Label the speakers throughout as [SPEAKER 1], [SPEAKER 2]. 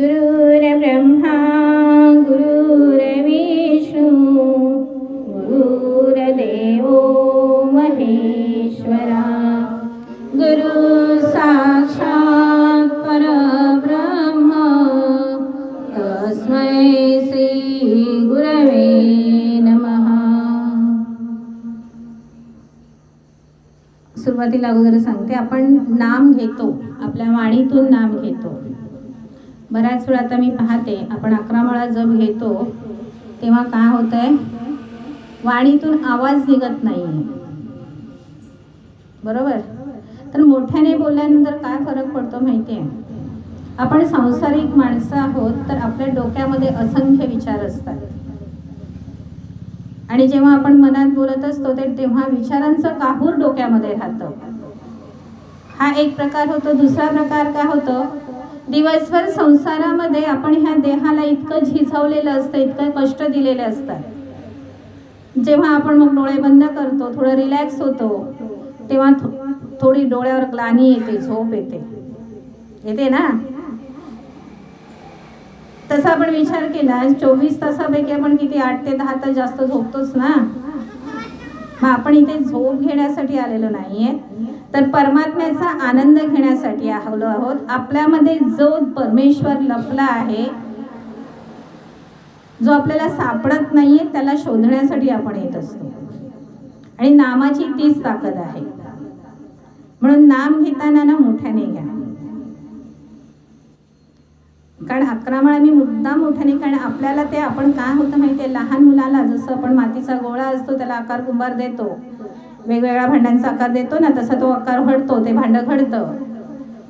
[SPEAKER 1] गुरुर्ब्रह्मा गुरुर्विष्णू गुरुर्देवो महेश्वरा. गुरु साक्षात् परब्रह्म तस्मै श्री गुरवे नमः. सुरुवातीला अगोदर सांगते आपण नाम घेतो आपल्या वाणीतून नाम घेतो. बऱ्याच वेळा आता मी पाहते आपण अकरा माळा जप घेतो तेव्हा काय होत आहे वाणीतून आवाज निघत नाही. आहे बरोबर? तर मोठ्याने बोलल्यानंतर काय फरक पडतो माहिती आहे आपण सांसारिक माणसं आहोत तर आपल्या डोक्यामध्ये असंख्य विचार असतात. आणि जेव्हा आपण मनात बोलत असतो ते तेव्हा विचारांचं काहूर डोक्यामध्ये राहतं. हा एक प्रकार होतो दुसरा प्रकार काय होतो? दिवसभर संसारामध्ये आपण ह्या देहाला इतकं झिजवलेलं असतं इतकं कष्ट दिलेले असतात. जेव्हा आपण मग डोळे बंद करतो थोडं रिलॅक्स होतो तेव्हा थो थोडी डोळ्यावर ग्लानी येते झोप येते. येते ना? तसा आपण विचार केला चोवीस तासापैकी आपण किती आठ ते दहा तास जास्त झोपतोच ना? मग आपण इथे झोप घेण्यासाठी आलेलो नाहीये. तर परमात्म्याचा आनंद घेण्यासाठी आलो आहोत. आपल्यामध्ये जो परमेश्वर लपला आहे जो आपल्याला सापडत नाहीये त्याला शोधण्यासाठी आपण येत असतो. आणि नामाची तीच ताकद आहे. म्हणून नाम घेताना ना मोठ्याने घ्या. कारण अकरा माळा मी मुद्दा मोठ्याने कारण आपल्याला ते आपण काय होतं माहिती आहे लहान मुलाला जसं आपण मातीचा गोळा असतो त्याला आकार कुंभार देतो. वेगवेगळ्या भांड्यांचा आकार देतो ना तसा तो आकार घडतो ते भांडं घडतं.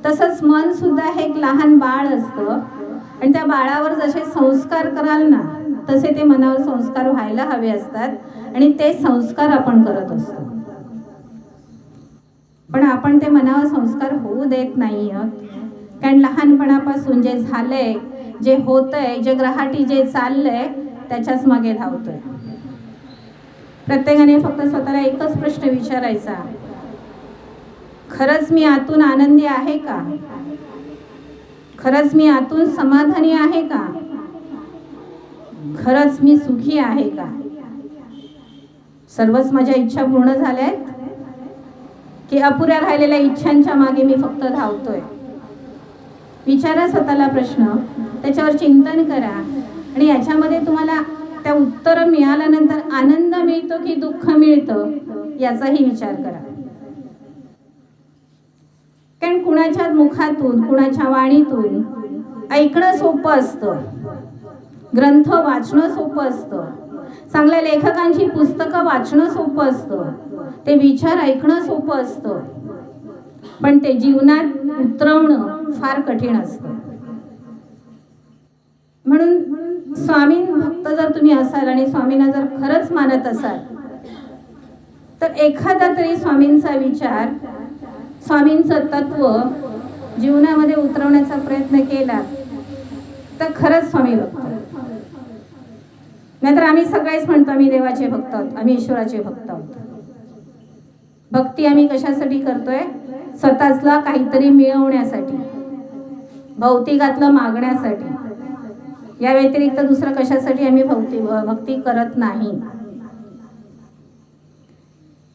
[SPEAKER 1] तसंच मन सुद्धा हे एक लहान बाळ असतं. आणि त्या बाळावर जसे संस्कार कराल ना तसे ते मनावर संस्कार व्हायला हवे असतात. आणि ते संस्कार आपण करत असतो. पण आपण ते मनावर संस्कार होऊ देत नाही आहोत कारण लहानपणापासून जे झालंय जे होतंय जे ग्रहाटी जे चाललंय त्याच्याच मागे धावतोय. प्रत्येकाने फक्त स्वतःला एकच प्रश्न विचारायचा. खरंच मी आतून आनंदी आहे का? खरंच मी आतून समाधानी आहे का? खरंच मी सुखी आहे का? सर्वच माझ्या इच्छा पूर्ण झाल्या आहेत की अपुऱ्या राहिलेल्या इच्छांच्या मागे मी फक्त धावतोय? विचारा स्वतःला प्रश्न. त्याच्यावर चिंतन करा. आणि याच्यामध्ये तुम्हाला त्या उत्तर मिळाल्यानंतर आनंद मिळतो की दुःख मिळतं याचाही विचार करा. कारण कुणाच्या मुखातून कुणाच्या वाणीतून ऐकणं सोपं असतं. ग्रंथ वाचणं सोपं असतं. चांगल्या लेखकांची पुस्तकं वाचणं सोपं असतं. ते विचार ऐकणं सोपं असतं. पण ते जीवनात उतरवणं फार कठीण असतं. म्हणून स्वामी भक्त जर तुम्ही असाल आणि स्वामींना जर खरंच मानत असाल तर एखादा तरी स्वामींचा विचार स्वामींचं तत्व जीवनामध्ये उतरवण्याचा प्रयत्न केला तर खरंच स्वामी भक्त. नाहीतर आम्ही सगळेच म्हणतो आम्ही देवाचे भक्त आहोत आम्ही ईश्वराचे भक्त आहोत. भक्ती आम्ही कशासाठी करतोय? स्वतःचला काहीतरी मिळवण्यासाठी भौतिकातलं मागण्यासाठी. या व्यतिरिक्त दुसरं कशासाठी आम्ही भक्ती भक्ती करत नाही.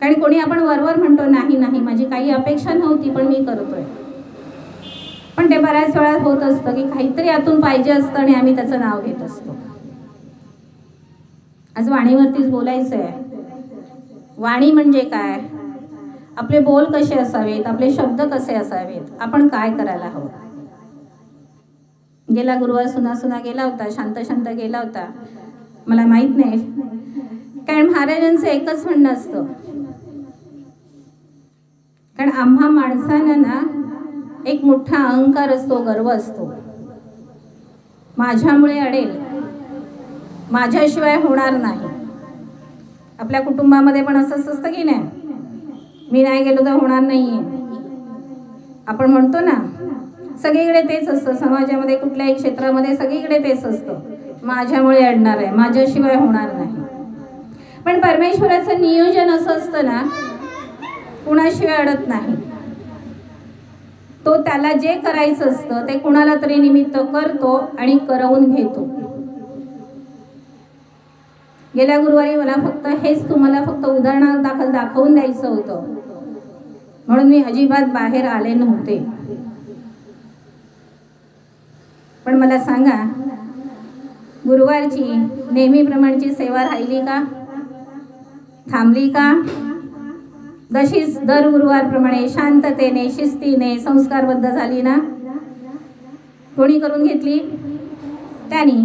[SPEAKER 1] कारण कोणी आपण वरवर म्हणतो नाही नाही माझी काही अपेक्षा नव्हती पण मी करतोय. पण ते बऱ्याच वेळा होत असतं की काहीतरी आतून पाहिजे असतं आणि आम्ही त्याचं नाव घेत असतो. आज वाणीवरतीच बोलायचं आहे वाणी म्हणजे काय? आपले बोल कसे असावेत? आपले शब्द कसे असावेत? आपण काय करायला हवं? गेला गुरुवार सुना सुना गेला होता शांत शांत गेला होता. मला माहीत नाही. कारण महाराजांचं एकच म्हणणं असतं. कारण आम्हा माणसांना ना एक मोठा अहंकार असतो गर्व असतो. माझ्यामुळे अडेल. माझ्याशिवाय होणार नाही. आपल्या कुटुंबामध्ये पण असंच असतं की नाही? मी नाही गेलो तर होणार नाही आहे आपण म्हणतो ना सगळीकडे तेच असतं. समाजामध्ये कुठल्याही क्षेत्रामध्ये सगळीकडे तेच असतं. माझ्यामुळे अडणार आहे. माझ्याशिवाय होणार नाही. पण परमेश्वराचं नियोजन असं असतं ना कुणाशिवाय अडत नाही. तो त्याला जे करायचं असतं ते कुणाला तरी निमित्त करतो आणि करवून घेतो. गेल्या गुरुवारी मला फक्त हेच तुम्हाला फक्त उदाहरणादाखल दाखवून द्यायचं होतं. म्हणून मी अजिबात बाहेर आले नव्हते. पण मला सांगा गुरुवारची नेहमीप्रमाणची सेवा राहिली का? थांबली का? जशीच दर गुरुवारप्रमाणे शांततेने शिस्तीने संस्कारबद्ध झाली ना? कोणी करून घेतली? त्यानी.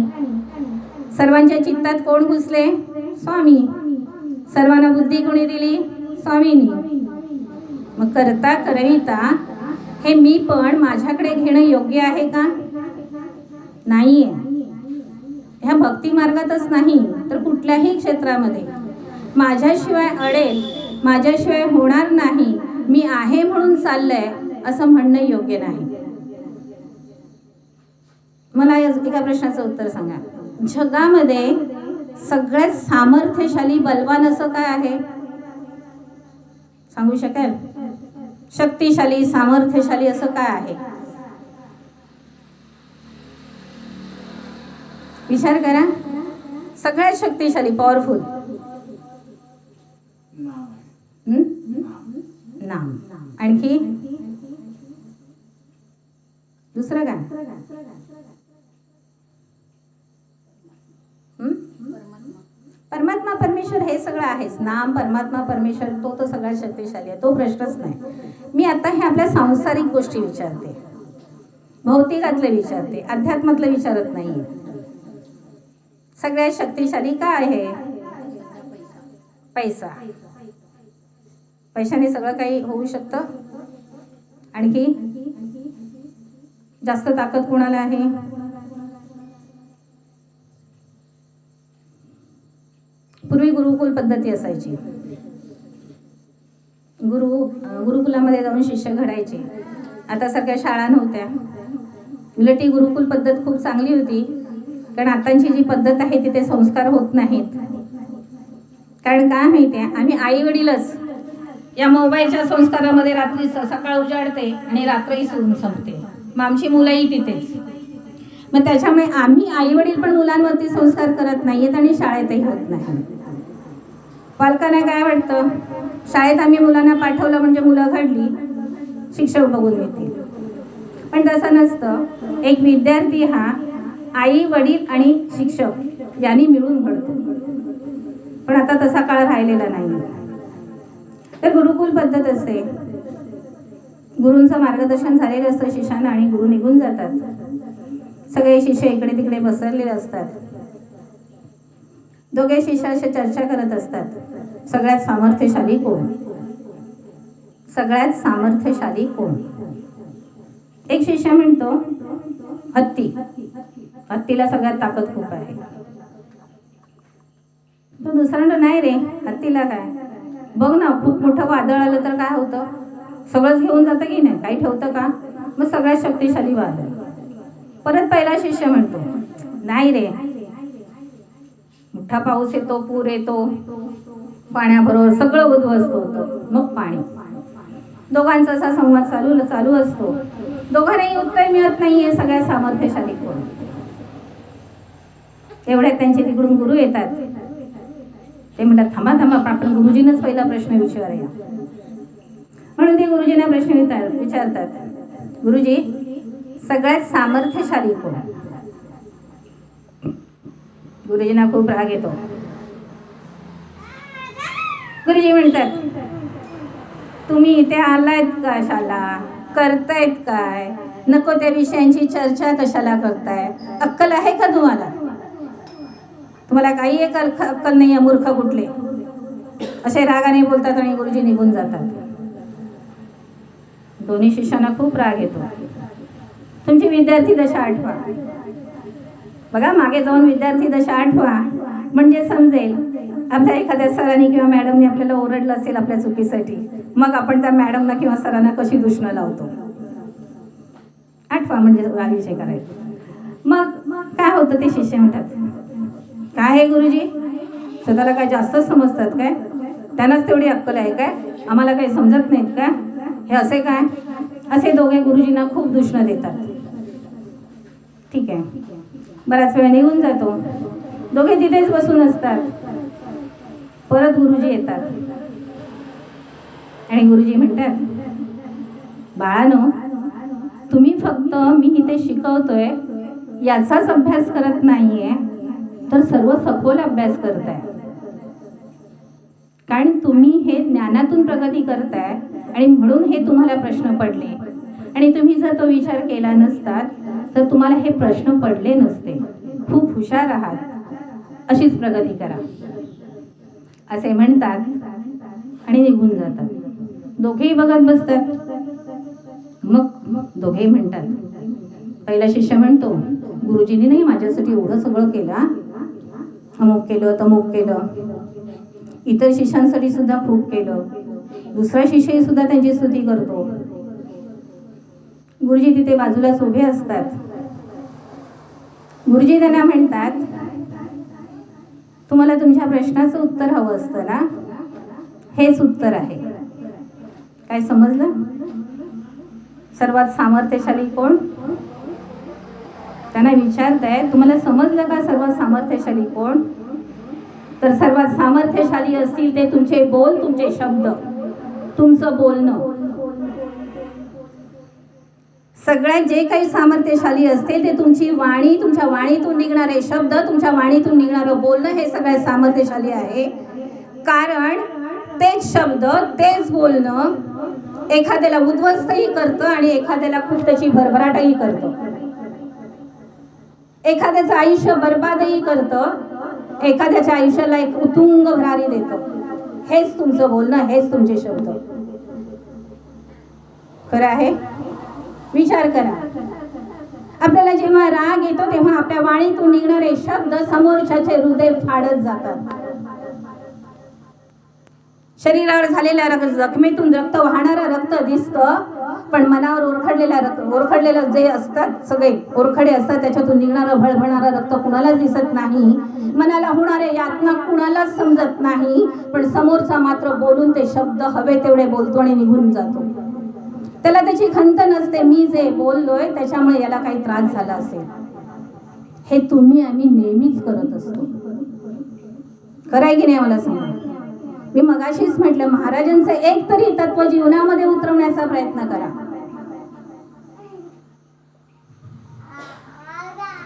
[SPEAKER 1] सर्वांच्या चित्तात कोण घुसले? स्वामी. सर्वांना बुद्धी कोणी दिली? स्वामीनी. मग करता करविता हे मी पण माझ्याकडे घेणं योग्य आहे का? नाही आहे ह्या भक्ती मार्गातच नाही तर कुठल्याही क्षेत्रामध्ये. माझ्याशिवाय अडेल माझ्याशिवाय होणार नाही मी आहे म्हणून चाललंय असं म्हणणं योग्य नाही. मला एका प्रश्नाचं उत्तर सांगा. जगामध्ये सगळ्यात सामर्थ्यशाली बलवान असं काय आहे? सांगू शकाल? शक्तिशाली सामर्थ्यशाली असं काय आहे? विचार करा. सगळ्यात शक्तिशाली पॉवरफुल नाम. आणखी? दुसरं काय? परमात्मा परमेश्वर हे सगळं आहेच. नाम परमात्मा परमेश्वर तो तर सगळ्यात शक्तिशाली आहे. तो प्रश्नच नाही. मी आता हे आपल्या सांसारिक गोष्टी विचारते. भौतिकातले विचारते. अध्यात्मातलं विचारत नाही सगळ्यात शक्तिशाली काय आहे? पैसा. पैशाने सगळं काही होऊ शकतं. आणखी? जास्त ताकद कोणाला आहे? पूर्वी गुरुकुल पद्धती असायची. गुरु गुरुकुलामध्ये जाऊन शिष्य घडायचे. आता सारख्या शाळा नव्हत्या. उलटी गुरुकुल पद्धत खूप चांगली होती. कारण आताची जी पद्धत आहे तिथे संस्कार होत नाहीत. कारण काय माहिती आहे? आम्ही आई वडीलच या मोबाईलच्या संस्कारामध्ये रात्री स- सकाळ उजाडते आणि रात्रही सून संपते. मग आमची मुलंही तिथेच. मग त्याच्यामुळे आम्ही आई वडील पण मुलांवरती संस्कार करत नाहीयेत आणि शाळेतही होत नाही. पालकांना काय वाटतं? शाळेत आम्ही मुलांना पाठवलं म्हणजे मुलं घडली शिक्षक बघून घेतील. पण तसं नसतं. एक विद्यार्थी हा आई वडील आणि शिक्षक यांनी मिळून घडतो. पण आता तसा काळ राहिलेला नाही तर गुरुकुल पद्धत असते. गुरूंचं मार्गदर्शन झालेलं असतं शिष्यांना आणि गुरु निघून जातात. सगळे शिष्य इकडे तिकडे बसरलेले असतात. दोघे शिष्याशी चर्चा करत असतात. सगळ्यात सामर्थ्यशाली कोण? सगळ्यात सामर्थ्यशाली कोण? एक शिष्य म्हणतो हत्ती. हत्तीला सगळ्यात ताकद खूप आहे. तू दुसरा नाही रे हत्तीला काय? बघ ना खूप मोठं वादळ आलं तर काय होतं? सगळंच घेऊन जातं की नाही? काही ठेवतं का? मग सगळ्यात शक्तिशाली वादळ. परत पहिला शिष्य म्हणतो नाही रे मोठा पाऊस येतो पूर येतो पाण्याबरोबर सगळं उद्ध्वस्त होतं मग पाणी. दोघांचा असा संवाद चालू चालू असतो. दोघांनाही उत्तर मिळत नाहीये सगळ्या सामर्थ्यशाली कोण? तेवढ्यात त्यांचे तिकडून गुरु येतात. ते म्हणतात थांबा थांबा आपण गुरुजीनंच पहिला प्रश्न विचारूया. म्हणून ते गुरुजींना प्रश्न विचार विचारतात गुरुजी सगळ्यात सामर्थ्यशाली कोण? गुरुजींना खूप राग येतो. गुरुजी म्हणतात तुम्ही इथे आलायत कशाला करतायत काय? नको त्या विषयांची चर्चा कशाला करताय? अक्कल आहे का तुम्हाला? तुम्हाला काही एक अलख अक्कल नाही आहे मूर्ख कुठले? असे रागाने बोलतात आणि गुरुजी निघून जातात. दोन्ही शिष्यांना खूप राग येतो. तुमची विद्यार्थी दशा आठवा. बघा मागे जाऊन विद्यार्थी दशा आठवा. म्हणजे समजेल आपल्या एखाद्या सरांनी किंवा मॅडमने आपल्याला ओरडलं असेल आपल्या चुकीसाठी मग आपण त्या मॅडमला किंवा सरांना कशी दुष्ण लावतो? आठवा म्हणजे हा विषय करायचं मग काय होतं ते शिष्य म्हणतात? काय आहे गुरुजी? स्वतःला काय जास्तच समजतात काय? त्यांनाच तेवढी अक्कल आहे काय? आम्हाला काही समजत नाहीत काय? हे असे काय? असे दोघे गुरुजींना खूप दूषणं देतात. ठीक आहे. बराच वेळ निघून जातो. दोघे तिथेच बसून असतात. परत गुरुजी येतात. आणि गुरुजी म्हणतात बाळानो तुम्ही फक्त मी इथे शिकवतोय याचाच अभ्यास करत नाही आहे तर सर्व सखोल अभ्यास करताय. कारण तुम्ही हे ज्ञानातून प्रगती करताय आणि म्हणून हे तुम्हाला प्रश्न पडले. आणि तुम्ही जर तो विचार केला नसतात तर तुम्हाला हे प्रश्न पडले नसते. खूप हुशार आहात. अशीच प्रगती करा. असे म्हणतात आणि निघून जातात. दोघेही बघत बसतात. मग दोघेही म्हणतात. पहिला शिष्य म्हणतो गुरुजींनी नाही माझ्यासाठी एवढं सगळं केलं अमुक केलं तमुक केलं. इतर शिष्यांसाठी सुद्धा खूप केलं. दुसरा शिष्यही सुद्धा त्यांची स्तुती करतो. गुरुजी तिथे बाजूलाच उभे असतात. गुरुजी त्यांना म्हणतात तुम्हाला तुमच्या प्रश्नाचं उत्तर हवं असतं ना? हेच उत्तर आहे. काय समजलं? सर्वात सामर्थ्यशाली कोण? त्यांना विचारताय तुम्हाला समजलं का सर्वात सामर्थ्यशाली कोण? तर सर्वात सामर्थ्यशाली असतील ते तुमचे बोल तुमचे शब्द तुमचं बोलणं. सगळ्यात जे काही सामर्थ्यशाली असतील ते तुमची वाणी तुमच्या वाणीतून निघणारे शब्द तुमच्या वाणीतून निघणारं बोलणं हे सगळ्यात सामर्थ्यशाली आहे. कारण तेच शब्द तेच बोलणं एखाद्याला उद्ध्वस्तही करतं आणि एखाद्याला खूप त्याची भरभराटही करतं. एखाद्याचं आयुष्य बर्बादही करतं एखाद्याच्या आयुष्याला एक उतुंग भरारी देतं. हेच तुमचं बोलणं हेच तुमचे शब्द. खरं आहे? विचार करा. आपल्याला जेव्हा राग येतो तेव्हा आपल्या वाणीतून निघणारे शब्द समोरच्याचे हृदय फाडत जातात. शरीरावर झालेल्या रक्त जखमेतून रक्त वाहणारं रक्त दिसतं पण मनावर ओरखडलेला रक्त ओरखडलेलं जे असतात सगळे ओरखडे असतात त्याच्यातून निघणारं भळभणारं रक्त कुणालाच दिसत नाही. मनाला होणारे यातना कुणालाच समजत नाही. पण समोरचा मात्र बोलून ते शब्द हवे तेवढे बोलतो आणि निघून जातो. त्याला त्याची खंत नसते मी जे बोललोय त्याच्यामुळे याला काही त्रास झाला असेल. हे तुम्ही आम्ही नेहमीच करत असतो. कराय की नाही मला सांगा? मी मगाशीच म्हटलं महाराजांचं एक तरी तत्व जीवनामध्ये उतरवण्याचा प्रयत्न करा.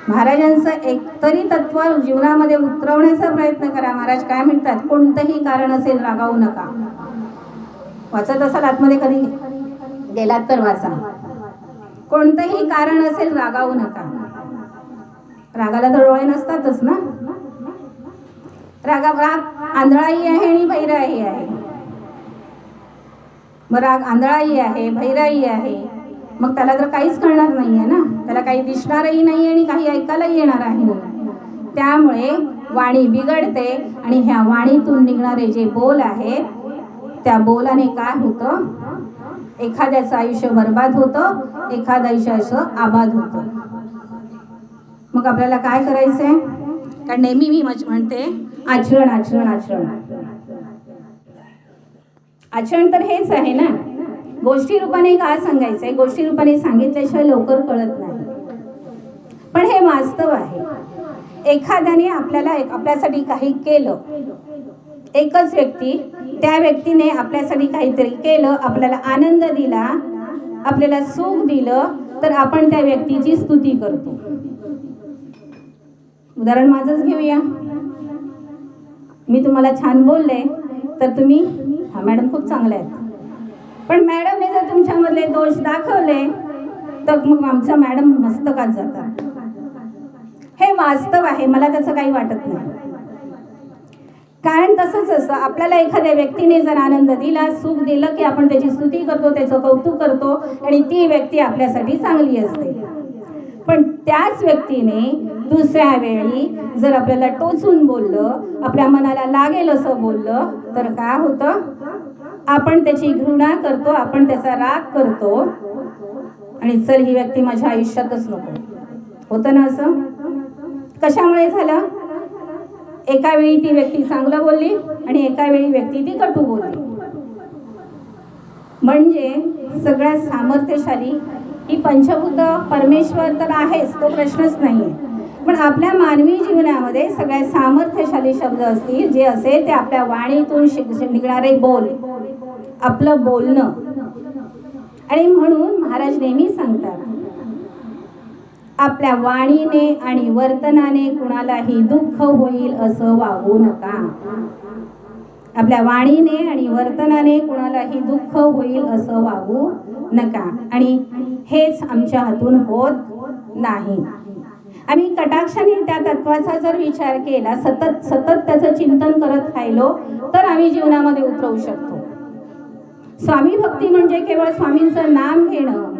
[SPEAKER 1] महाराजांचं एकतरी तत्व जीवनामध्ये उतरवण्याचा प्रयत्न करा. महाराज काय म्हणतात कोणतंही कारण असेल रागावू नका. वाचत असाल आतमध्ये कधी? गेलात तर वाचा. कोणतंही कारण असेल रागावू नका. रागाला तर डोळे नसतातच ना? रागा राग आंधळाही आहे आणि भैराही आहे. मग राग आंधळाही आहे भैराही आहे. मग त्याला तर काहीच कळणार नाही आहे ना. त्याला काही दिसणारही नाही आणि काही ऐकायलाही येणार आहे. त्यामुळे वाणी बिघडते आणि ह्या वाणीतून निघणारे जे बोल आहेत त्या बोलाने काय होतं? एखाद्याचं आयुष्य बर्बाद होतं एखाद्याचं आयुष्य आबाद होतं. मग आपल्याला काय करायचं आहे कारण नेहमी मी मज- म्हणते आचरण आचरण आचरण. आचरण तर हेच आहे ना? गोष्टी रूपाने का सांगायचंय? गोष्टी रूपाने सांगितल्याशिवाय लवकर कळत नाही. पण हे वास्तव आहे. एखाद्याने आपल्याला एक- आपल्यासाठी काही केलं एकच व्यक्ती त्या व्यक्तीने आपल्यासाठी काहीतरी केलं आपल्याला आनंद दिला आपल्याला सुख दिलं तर आपण त्या व्यक्तीची स्तुती करतो. उदाहरण माझंच घेऊया. मी तुम्हाला छान बोलले तर तुम्ही हा मॅडम खूप चांगल्या आहेत. पण मॅडमने जर तुमच्यामधले दोष दाखवले तर मग आमच्या मॅडम मस्तकात जातात. हे वास्तव आहे मला त्याचं काही वाटत नाही. कारण तसंच असतं आपल्याला एखाद्या व्यक्तीने जर आनंद दिला सुख दिलं की आपण त्याची स्तुती करतो त्याचं कौतुक करतो आणि ती व्यक्ती आपल्यासाठी चांगली असते. पण त्याच व्यक्तीने दुसऱ्या वेळी जर आपल्याला टोचून बोललं आपल्या मनाला लागेल असं बोललं तर काय होतं? आपण त्याची घृणा करतो आपण त्याचा राग करतो. आणि चल ही व्यक्ती माझ्या आयुष्यातच नको. होतं ना असं? कशामुळे झालं? एका वेळी ती व्यक्ती चांगलं बोलली आणि एका वेळी व्यक्ती ती कटू बोलली. म्हणजे सगळ्यात सामर्थ्यशाली ही पंचभूत परमेश्वर तर आहेच तो प्रश्नच नाही आहे पण आपल्या मानवी जीवनामध्ये सगळ्यात सामर्थ्यशाली शब्द असतील जे असेल ते आपल्या वाणीतून शिक निघणारे बोल आपलं बोलणं. आणि म्हणून महाराज नेहमी सांगतात आपल्या वाणीने आणि वर्तनाने कुणालाही दुःख होईल असं वागू नका. आपल्या वाणीने आणि वर्तनाने कुणालाही दुःख होईल असं वागू नका. आणि हेच आमच्या हातून होत नाही. आम्ही कटाक्षाने त्या तत्वाचा जर विचार केला सतत सतत त्याचं चिंतन करत राहिलो तर आम्ही जीवनामध्ये उतरवू शकतो. स्वामी भक्ती म्हणजे केवळ स्वामींचं नाम घेणं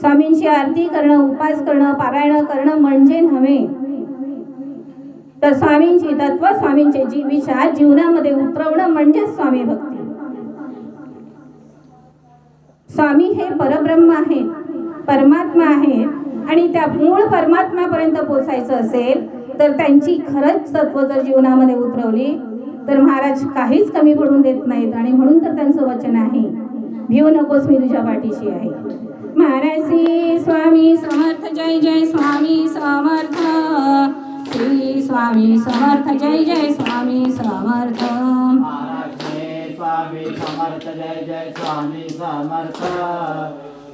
[SPEAKER 1] स्वामींची आरती करणं उपास करणं पारायण करणं म्हणजे नव्हे. तर स्वामींची तत्व स्वामींचे जी विचार जीवनामध्ये उतरवणं म्हणजे स्वामी भक्ती. स्वामी हे परब्रह्म आहेत परमात्मा आहेत आणि त्या मूळ परमात्म्यापर्यंत पोचायचं असेल तर त्यांची खरंच तत्व जर जीवनामध्ये उतरवली तर महाराज काहीच कमी पडून देत नाहीत आणि म्हणून तर त्यांचं वचन आहे भिऊ नकोस मी तुझ्या पाठीशी आहे. महाराज श्री स्वामी समर्थ जय जय स्वामी समर्थ. श्री स्वामी समर्थ जय जय स्वामी समर्थ.
[SPEAKER 2] स्वामी समर्थ जय जय स्वामी समर्थ.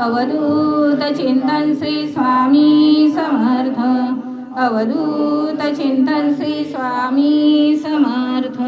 [SPEAKER 1] अवधूत चिंतन श्री स्वामी समर्थ. अवधूत चिंतन श्री स्वामी समर्थ.